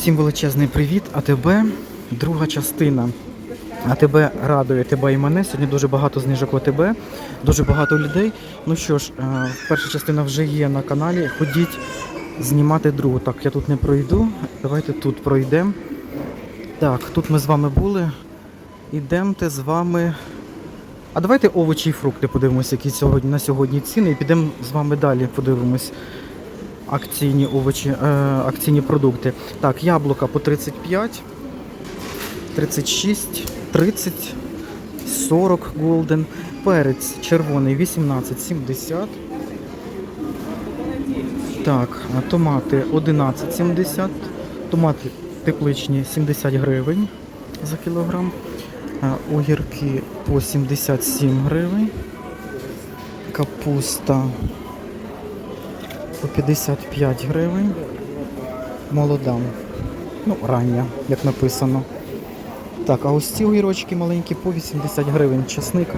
Всім величезний привіт, АТБ, друга частина. АТБ радує тебе і мене. Сьогодні дуже багато знижок в АТБ, дуже багато людей. Ну що ж, е, перша частина вже є на каналі. Ходіть знімати другу. Так, я тут не пройду. Давайте тут пройдемо. Так, тут ми з вами були. Ідемте з вами. А давайте овочі і фрукти подивимося, які сьогодні на сьогодні ціни, і підемо з вами далі. Подивимось акційні овочі, е, акційні продукти. Так, яблука по 35, 36, 30, 40 голден. Перець червоний 18,70. Так, томати 11,70. Томати тепличні 70 гривень за кілограм. Огірки по 77 гривень. Капуста по 55 гривень. Молода. Ну, рання, як написано. Так, а ось ці огірочки маленькі по 80 гривень. Часник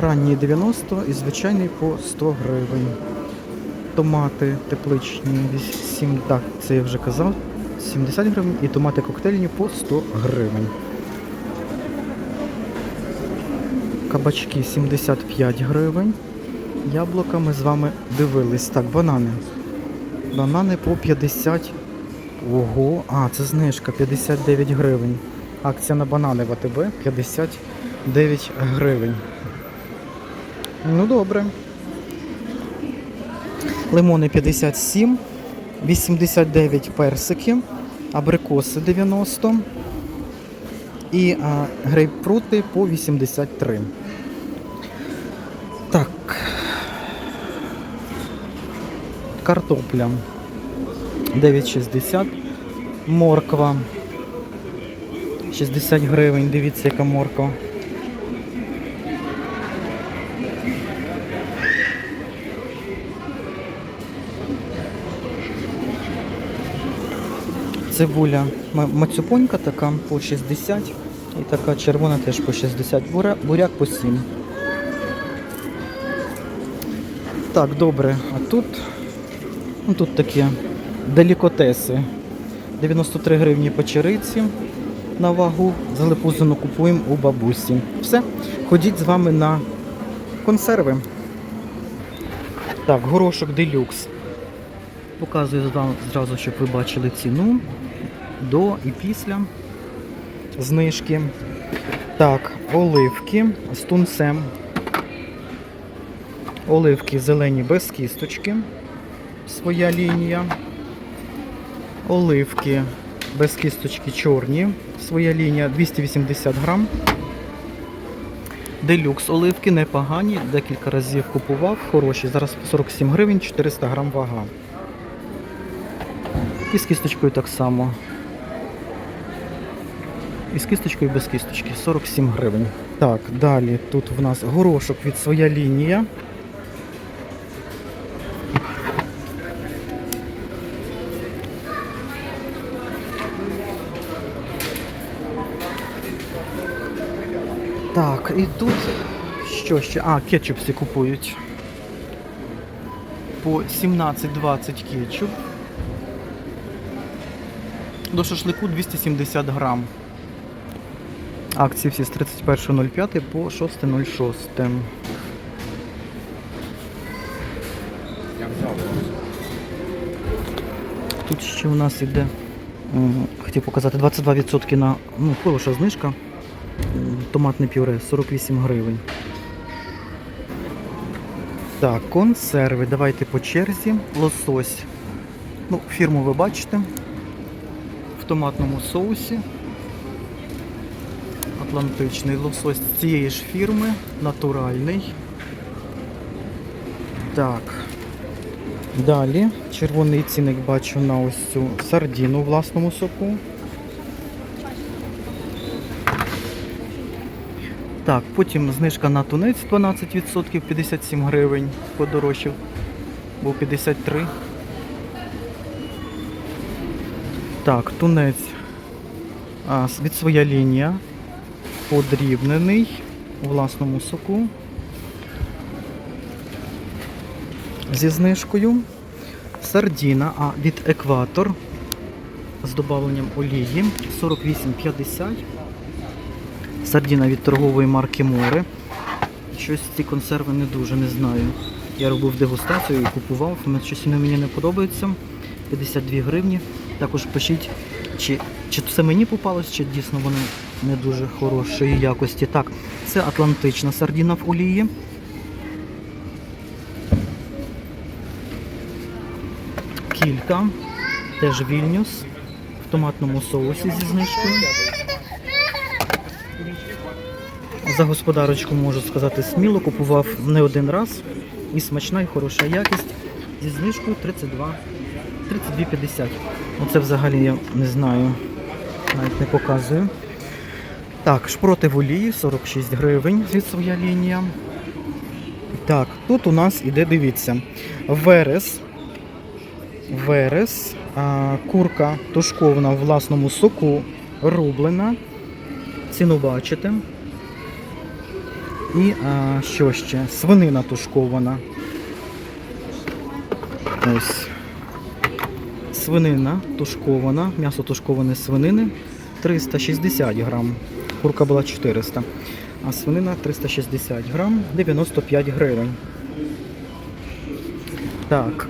ранній 90 і звичайний по 100 гривень. Томати тепличні 8, так, це я вже казав, 70 гривень і томати коктейльні по 100 гривень. Кабачки 75 гривень. Яблука ми з вами дивились. Так, банани. Банани по 50. Ого, а, це знижка 59 гривень. Акція на банани в АТБ 59 гривень. Ну добре. Лимони 57, 89 персики, абрикоси 90 і а, грейпфрути по 83. Так. Картопля 9,60. Морква 60 гривень. Дивіться, яка морква. Цибуля ма- мацюпонька така по 60 і така червона теж по 60. Буряк по 7. Так, добре. А тут, ну тут такі делікотеси. 93 гривні печериці на вагу. Залепузину купуємо у бабусі. Все. Ходіть з вами на консерви. Так, горошок делюкс. Показую зразу, щоб ви бачили ціну до і після знижки. Так, оливки з тунцем. Оливки зелені без кісточки. Своя лінія. Оливки без кісточки чорні. Своя лінія 280 грам. Делюкс оливки непогані. Декілька разів купував. Хороші. Зараз 47 гривень, 400 грам вага. І з кісточкою так само. І з кісточкою без кісточки 47 гривень. Так, далі тут в нас горошок від своя лінія. Так, і тут що ще? А, кетчуп всі купують. По 17-20 кетчуп. До шашлику 270 грам. Акції всі з 31.05 по 6.06. Тут ще у нас іде, хотів показати, 22% на ну, хороша знижка. Томатне пюре 48 гривень. Так, консерви. Давайте по черзі. Лосось. Ну, фірму ви бачите. В томатному соусі. Атлантичний лосось цієї ж фірми, натуральний. Так. Далі червоний цінник бачу на ось цю сардіну у власному соку. Так, потім знижка на тунець 12%, 57 гривень подорожчав, був 53. Так, тунець а, від своя лінія. Подрібнений у власному соку. Зі знижкою. Сардіна, а від екватор з додавленням олії 48,50. Сардіна від торгової марки Море. Щось ці консерви не дуже не знаю. Я робив дегустацію і купував, щось вони мені не подобається. 52 гривні. Також пишіть, чи, чи це мені попалось, чи дійсно вони не дуже хорошої якості. Так, це атлантична сардіна в олії. Кілька, теж вільнюс в томатному соусі зі знижкою. За господарочку можу сказати сміло, купував не один раз. І смачна, і хороша якість. Зі знижкою 32 32,50. Оце взагалі я не знаю, навіть не показую. Так, шпроти в олії 46 гривень від своя лінія. Так, тут у нас іде, дивіться, верес. Верес, а, курка тушкована в власному соку, рублена. Ціну бачите. І а, що ще? Свинина тушкована. Ось. Свинина тушкована, м'ясо тушковане свинини 360 грам. Курка була 400, а свинина 360 грам, 95 гривень. Так.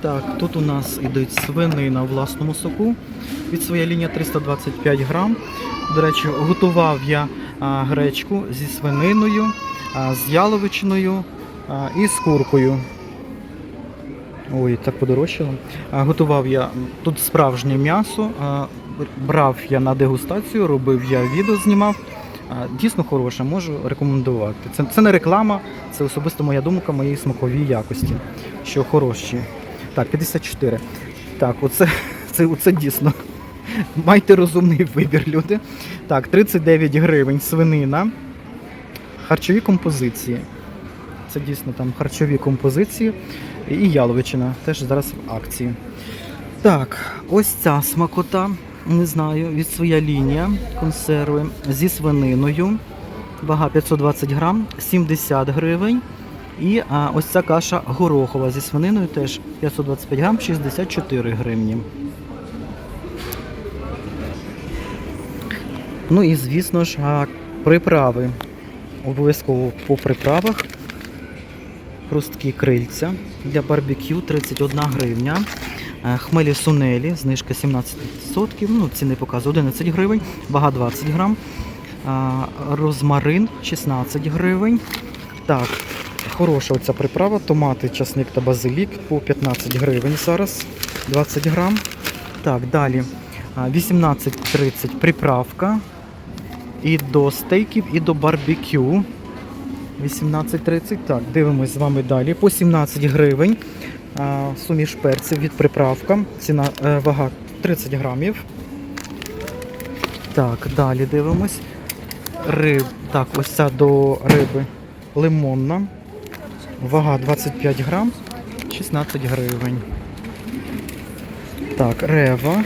Так, тут у нас ідуть свинина в власному соку. Від своєї лінії 325 грам. До речі, готував я гречку зі свининою, з яловичиною і з куркою. Ой, так подорожчало. Готував я тут справжнє м'ясо. Брав я на дегустацію, робив я відео, знімав. Дійсно хороше, можу рекомендувати. Це, це не реклама, це особисто моя думка моєї смаковій якості. Що хороші. Так, 54. Так, оце, це, оце дійсно. Майте розумний вибір, люди. Так, 39 гривень свинина. Харчові композиції. Це дійсно там харчові композиції. І яловичина теж зараз в акції. Так, ось ця смакота. Не знаю, від своя лінія консерви зі свининою. Вага 520 грам, 70 гривень. І а, ось ця каша горохова зі свининою теж 525 грам, 64 гривні. Ну і звісно ж, приправи. Обов'язково по приправах. Хрусткі крильця для барбекю 31 гривня. Е, Хмелі сунелі, знижка 17%, ну ціни показую 11 гривень, вага 20 грам. Розмарин 16 гривень. Так, хороша оця приправа, томати, часник та базилік по 15 гривень зараз, 20 грам. Так, далі 18.30 приправка. І до стейків, і до барбекю. 18.30. Так, дивимось з вами далі. По 17 гривень. Суміш перців від приправка. Ціна е, вага 30 грамів. Так, далі дивимось. Риб. Так, ось ця до риби лимонна. Вага 25 грам, 16 гривень. Так, рева.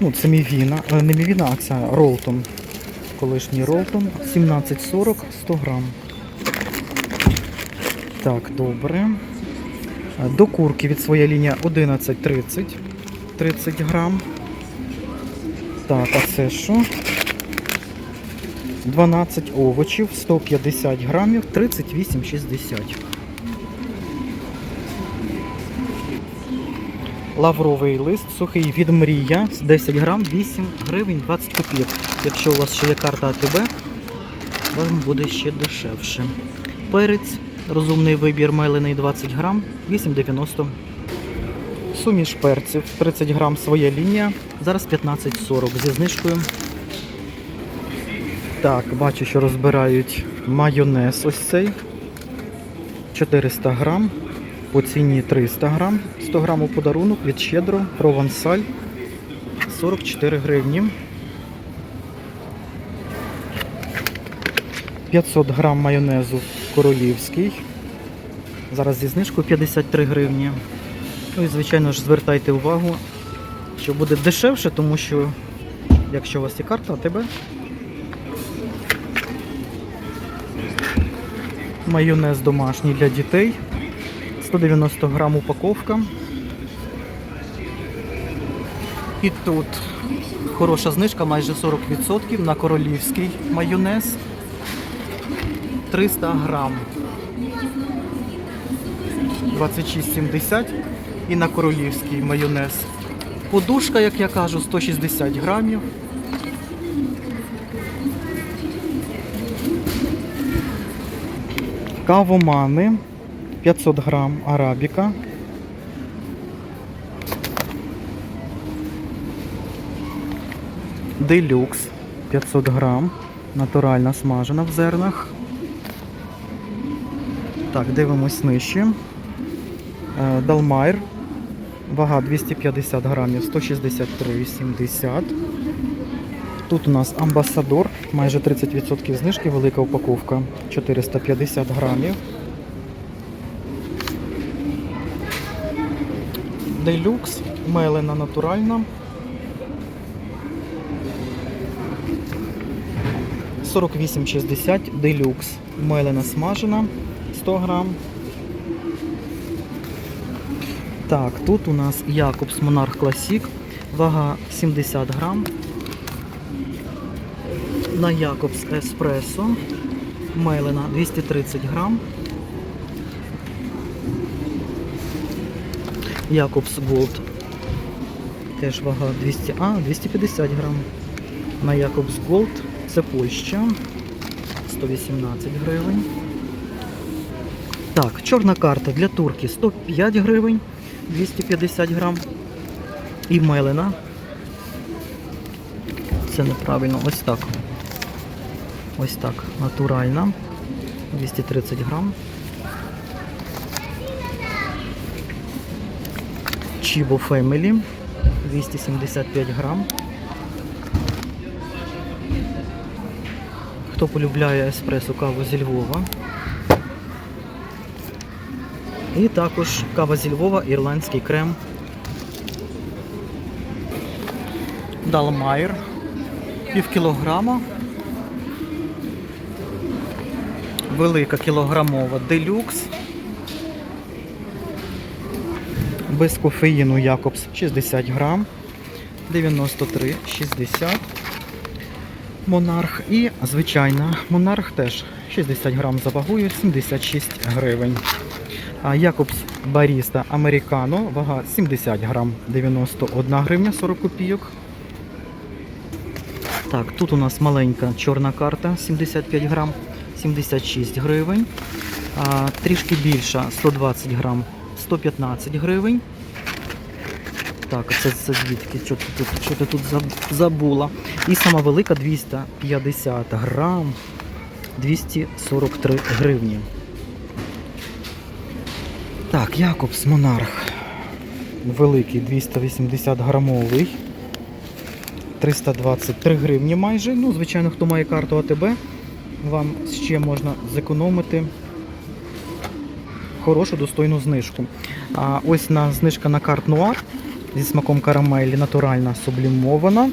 Ну, це мівіна. е, Не мівіна, а це ролтон. Колишній ролтон. 17,40, 100 грам. Так, добре. До курки від своєї лінії 11,30. 30 грам. Так, а це що? 12 овочів, 150 грамів, 38,60. Лавровий лист сухий від мрія, 10 грам, 8 гривень 20 копійок. Якщо у вас ще є карта АТБ, вам буде ще дешевше. Перець, розумний вибір мелений 20 грам, 8,90. Суміш перців, 30 грам своя лінія, зараз 15,40 зі знижкою. Так, бачу, що розбирають майонез ось цей. 400 грам. По ціні 300 грам. 100 грам у подарунок від щедро, провансаль. 44 гривні. 500 грам майонезу королівський. Зараз зі знижкою 53 гривні. Ну і звичайно ж звертайте увагу, що буде дешевше, тому що якщо у вас є карта, АТБ, Майонез домашній для дітей. 190 грам упаковка. І тут хороша знижка, майже 40% на королівський майонез. 300 грам. 26,70 і на королівський майонез. Подушка, як я кажу, 160 грамів. Кавомани 500 грам арабіка. Делюкс 500 грам. Натуральна смажена в зернах. Так, дивимось нижче. Е, Далмайр. Вага 250 грамів, 163,70. Тут у нас амбасадор, майже 30% знижки, велика упаковка 450 грамів. Делюкс, мелена натуральна. 48,60 делюкс. Мелена смажена 100 грам. Так, тут у нас Якобс Монарх Класік, вага 70 грам. На Якобс Еспресо, мелена 230 грам. Якобс Голд. Теж вага 200, а, 250 грам. На Якобс Голд це Польща. 118 гривень. Так, чорна карта для турки 105 гривень, 250 грам. І мелена. Це неправильно, ось так. Ось так. Натуральна. 230 грам. Чібо Family 275 грам. Хто полюбляє еспресо каву зі Львова. І також кава зі Львова, ірландський крем. Далмайр. Пів кілограма. Велика кілограмова делюкс. Без кофеїну Якобс 60 грам. 93,60. Монарх і звичайна монарх теж 60 грам за вагою, 76 гривень. Якобс Баріста Американо, вага 70 грам, 91 гривня 40 копійок. Так, тут у нас маленька чорна карта 75 грам, 76 гривень. Трішки більша 120 грам, 115 гривень. Так, це, це звідки? Що ти тут, що ти тут забула? І сама велика 250 грам, 243 гривні. Так, Якобс Монарх. Великий 280 грамовий. 323 гривні майже. Ну, звичайно, хто має карту АТБ, вам ще можна зекономити хорошу достойну знижку. А ось на знижка на карт Нуар зі смаком карамелі натуральна сублімована.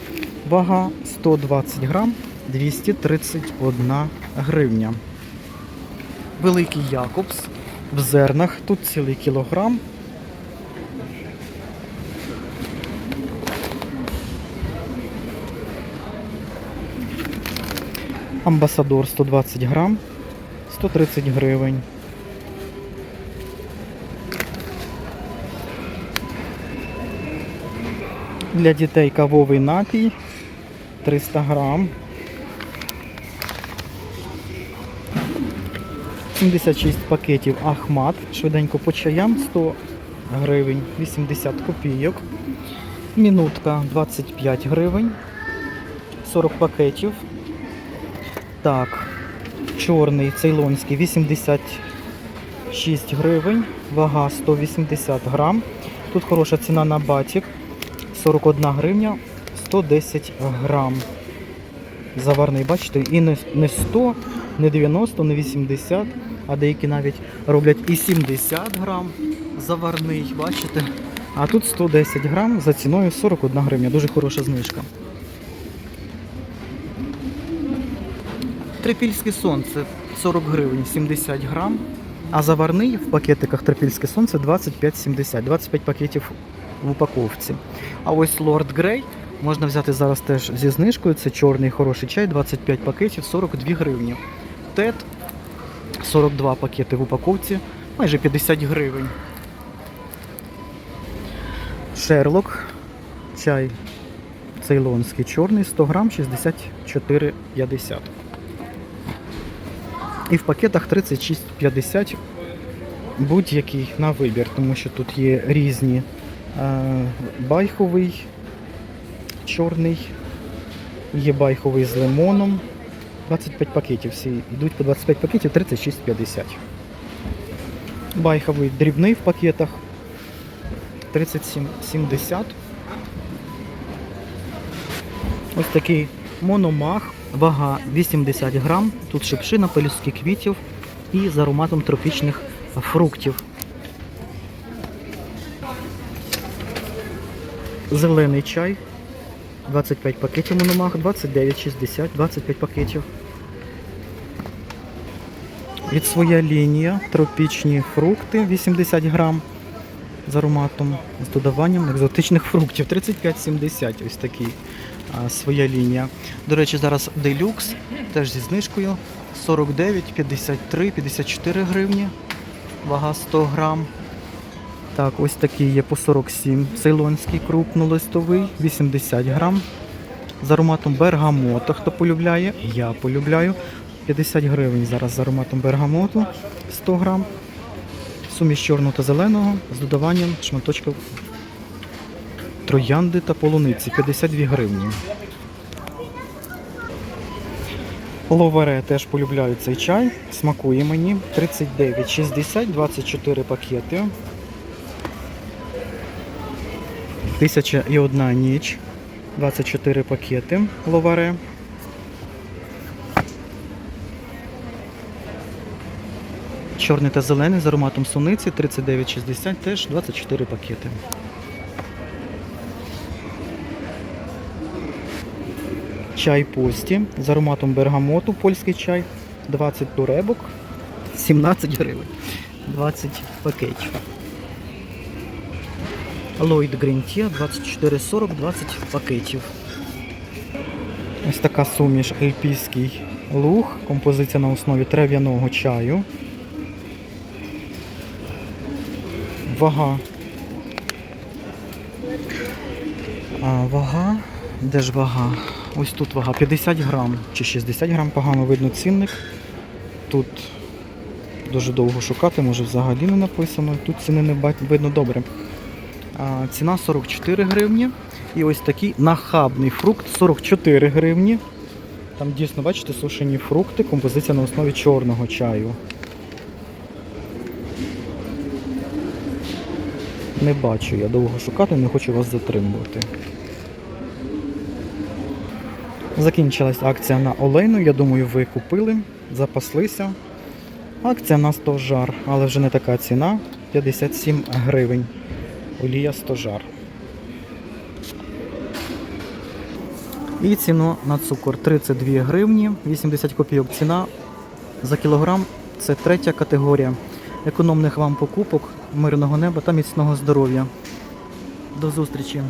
Вага 120 грам 231 гривня. Великий Якобс в зернах. Тут цілий кілограм. Амбасадор 120 грам, 130 гривень. Для дітей кавовий напій 300 грам. 76 пакетів Ахмат. Швиденько по чаям 100 гривень, 80 копійок. Мінутка 25 гривень. 40 пакетів. Так, чорний цейлонський 86 гривень, вага 180 грам. Тут хороша ціна на батік 41 гривня 110 грам. Заварний, бачите, і не, не 100, не 90, не 80, а деякі навіть роблять і 70 грам заварний, бачите. А тут 110 грам за ціною 41 гривня. Дуже хороша знижка. Трипільське сонце 40 гривень 70 грам. А заварний в пакетиках трипільське сонце 25,70. 25 пакетів в упаковці. А ось Lord Grey можна взяти зараз теж зі знижкою. Це чорний хороший чай, 25 пакетів, 42 гривні. Тед 42 пакети в упаковці, майже 50 гривень. Шерлок, чай цейлонський чорний, 100 грам 64,50. І в пакетах 36,50 будь-який на вибір, тому що тут є різні байховий, чорний, є байховий з лимоном. 25 пакетів всі йдуть по 25 пакетів 36,50. Байховий дрібний в пакетах 37,70. Ось такий мономах, вага 80 грам. Тут шипшина, пелюстки квітів і з ароматом тропічних фруктів. Зелений чай. 25 пакетів мономах, 29,60, 25 пакетів. Від своя лінія тропічні фрукти 80 грам з ароматом, з додаванням екзотичних фруктів 35,70. Ось такий а, своя лінія. До речі, зараз делюкс теж зі знижкою 49, 53, 54 гривні. Вага 100 грам. Так, ось такий є по 47. Цейлонський крупнолистовий, 80 грам. З ароматом бергамоту, хто полюбляє. Я полюбляю. 50 гривень зараз з ароматом бергамоту 100 грам. Суміш чорного та зеленого з додаванням шматочків троянди та полуниці 52 гривні. Ловере теж полюбляю цей чай. Смакує мені. 39,60, 24 пакети. Тисяча і одна ніч. 24 пакети ловаре. Чорний та зелений з ароматом суниці 39,60, теж 24 пакети. Чай пості з ароматом бергамоту, польський чай, 20 туребок, 17 гривень, 20 пакетів. Lloyd Green Tea 24,40, 20 пакетів. Ось така суміш ельпійський луг, композиція на основі трав'яного чаю. Вага. А, вага. Де ж вага? Ось тут вага 50 грам чи 60 грам, погано видно цінник. Тут дуже довго шукати, може взагалі не написано. Тут ціни не видно добре. Ціна 44 гривні. І ось такий нахабний фрукт 44 гривні. Там дійсно, бачите, сушені фрукти, композиція на основі чорного чаю. Не бачу, я довго шукати, не хочу вас затримувати. Закінчилась акція на олейну, я думаю, ви купили, запаслися. Акція на 100 жар, але вже не така ціна 57 гривень. Олія стожар. І ціну на цукор 32 гривні, 80 копійок ціна за кілограм. Це третя категорія. Економних вам покупок, мирного неба та міцного здоров'я. До зустрічі!